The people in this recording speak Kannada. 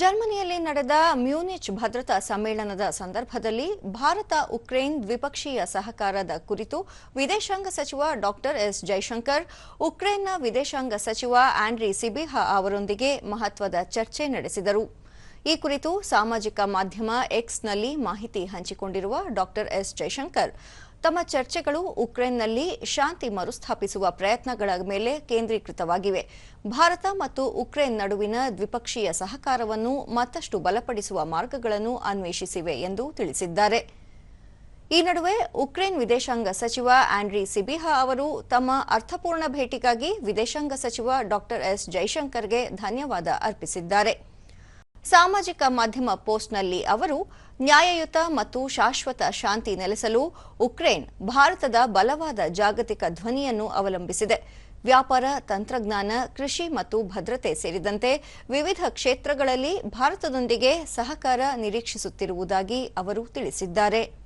ಜರ್ಮನಿಯಲ್ಲಿ ನಡೆದ ಮ್ಯೂನಿಚ್ ಭದ್ರತಾ ಸಮ್ಮೇಳನದ ಸಂದರ್ಭದಲ್ಲಿ ಭಾರತ ಉಕ್ರೇನ್ ದ್ವಿಪಕ್ಷೀಯ ಸಹಕಾರದ ಕುರಿತು ವಿದೇಶಾಂಗ ಸಚಿವ ಡಾಕ್ಟರ್ ಎಸ್ ಜೈಶಂಕರ್, ಉಕ್ರೇನ್ನ ವಿದೇಶಾಂಗ ಸಚಿವ ಆಂಡ್ರಿ ಸಿಬಿಹಾ ಅವರೊಂದಿಗೆ ಮಹತ್ವದ ಚರ್ಚೆ ನಡೆಸಿದರು. ಈ ಕುರಿತು ಸಾಮಾಜಿಕ ಮಾಧ್ಯಮ ಎಕ್ಸ್ನಲ್ಲಿ ಮಾಹಿತಿ ಹಂಚಿಕೊಂಡಿರುವ ಡಾಕ್ಟರ್ ಎಸ್ ಜೈಶಂಕರ್ ತಮ್ಮ ಚರ್ಚೆಗಳು ಉಕ್ರೇನ್ನಲ್ಲಿ ಶಾಂತಿ ಮರುಸ್ಥಾಪಿಸುವ ಪ್ರಯತ್ನಗಳ ಮೇಲೆ ಕೇಂದ್ರೀಕೃತವಾಗಿವೆ. ಭಾರತ ಮತ್ತು ಉಕ್ರೇನ್ ನಡುವಿನ ದ್ವಿಪಕ್ಷೀಯ ಸಹಕಾರವನ್ನು ಮತ್ತಷ್ಟು ಬಲಪಡಿಸುವ ಮಾರ್ಗಗಳನ್ನು ಅನ್ವೇಷಿಸಿವೆ ಎಂದು ತಿಳಿಸಿದ್ದಾರೆ. ಈ ನಡುವೆ ಉಕ್ರೇನ್ ವಿದೇಶಾಂಗ ಸಚಿವ ಆಂಡ್ರಿ ಸಿಬಿಹಾ ಅವರು ತಮ್ಮ ಅರ್ಥಪೂರ್ಣ ಭೇಟಿಗಾಗಿ ವಿದೇಶಾಂಗ ಸಚಿವ ಡಾಕ್ಟರ್ ಎಸ್ ಜೈಶಂಕರ್ಗೆ ಧನ್ಯವಾದ ಅರ್ಪಿಸಿದ್ದಾರೆ. ಸಾಮಾಜಿಕ ಮಾಧ್ಯಮ ಪೋಸ್ಟ್ನಲ್ಲಿ ಅವರು, ನ್ಯಾಯಯುತ ಮತ್ತು ಶಾಶ್ವತ ಶಾಂತಿ ನೆಲೆಸಲು ಉಕ್ರೇನ್ ಭಾರತದ ಬಲವಾದ ಜಾಗತಿಕ ಧ್ವನಿಯನ್ನು ಅವಲಂಬಿಸಿದೆ. ವ್ಯಾಪಾರ, ತಂತ್ರಜ್ಞಾನ, ಕೃಷಿ ಮತ್ತು ಭದ್ರತೆ ಸೇರಿದಂತೆ ವಿವಿಧ ಕ್ಷೇತ್ರಗಳಲ್ಲಿ ಭಾರತದೊಂದಿಗೆ ಸಹಕಾರ ನಿರೀಕ್ಷಿಸುತ್ತಿರುವುದಾಗಿ ಅವರು ತಿಳಿಸಿದ್ದಾರೆ.